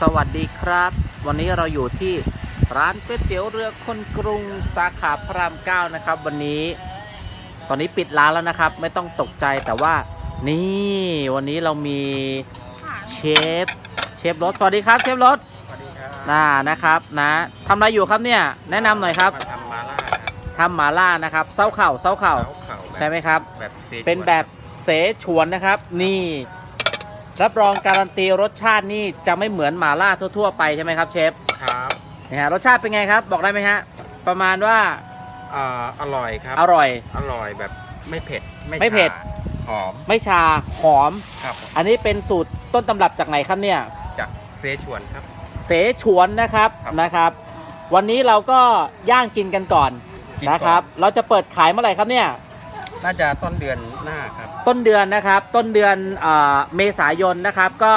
สวัสดีครับ วันนี้เราอยู่ที่ร้านก๋วยเตี๋ยวเรือคนกรุงสาขาพระรามเก้านะครับ วันนี้ ตอนนี้ปิดร้านแล้วนะครับ ไม่ต้องตกใจแต่ว่า นี่วันนี้เรามีเชฟเชฟรถสวัสดีครับเชฟรถสวัสดีครับน่านะครับนะทำอะไรอยู่ครับเนี่ย แนะนำหน่อยครับมาทำมาล่าครับทำหมาล่านะครับเส้าเข่าเส้าเข่าเข่าเข่าใช่ไหมครับแบบเซชวนเป็นแบบเสฉวนนะครับ นี่ รับรองการันตีรสชาตินี่จะไม่เหมือนหมาล่าทั่วๆไปใช่ไหมครับเชฟครับนะฮะรสชาติเป็นไงครับ บอกได้ไหมฮะประมาณว่าอ่าอร่อยครับอร่อย อร่อยแบบไม่เผ็ดไม่เผ็ดฉาหอมไม่ชาหอม ครับอันนี้เป็นสูตรต้นตำรับจากไหนครับเนี่ย จากเซชวนครับ เสฉวนนะครับครับ นะครับ วันนี้เราก็ย่างกินกันก่อนกินนะคก่อรับ เราจะเปิดขายเมื่อไหร่ครับเนี่ย น่าจะต้นเดือนหน้าครับ ต้นเดือนนะครับ ต้นเดือนเออเมษายนนะครับ ก็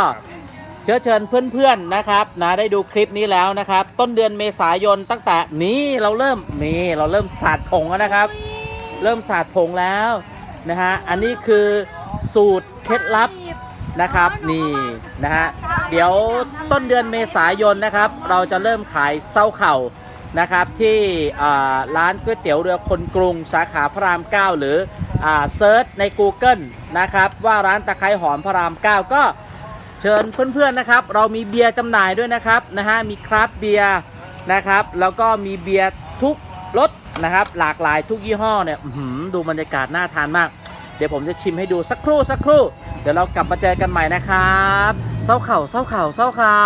เชื้อเชิญเพื่อนๆนะครับนะได้ดูคลิปนี้แล้วนะครับ ต้นเดือนเมษายนตั้งแต่นี้เราเริ่มนี่เราเริ่มสาดผงแล้วนะครับ เริ่มสาดผงแล้วนะฮะอันนี้คือสูตรเคล็ดลับนะครับนี่นะฮะเดี๋ยวต้นเดือนเมษายนนะครับ เราจะเริ่มขายเส้าเข่า นะครับที่ร้านก๋วยเตี๋ยวเรือคนกรุงสาขาพระราม 9 หรือเซิร์ชใน Google นะครับว่าร้านตะไคร้หอมพระราม 9 ก็เชิญเพื่อนๆนะครับ เรามีเบียร์จำหน่ายด้วยนะครับนะฮะมีคราฟเบียร์นะครับ แล้วก็มีเบียร์ทุกรสนะครับ หลากหลายทุกยี่ห้อเนี่ยดูบรรยากาศน่าทานมาก เดี๋ยวผมจะชิมให้ดูสักครู่สักครู่ เดี๋ยวเรากลับมาเจอกันใหม่นะครับเส้าเข่าเส้าเข่าเส้าเข่า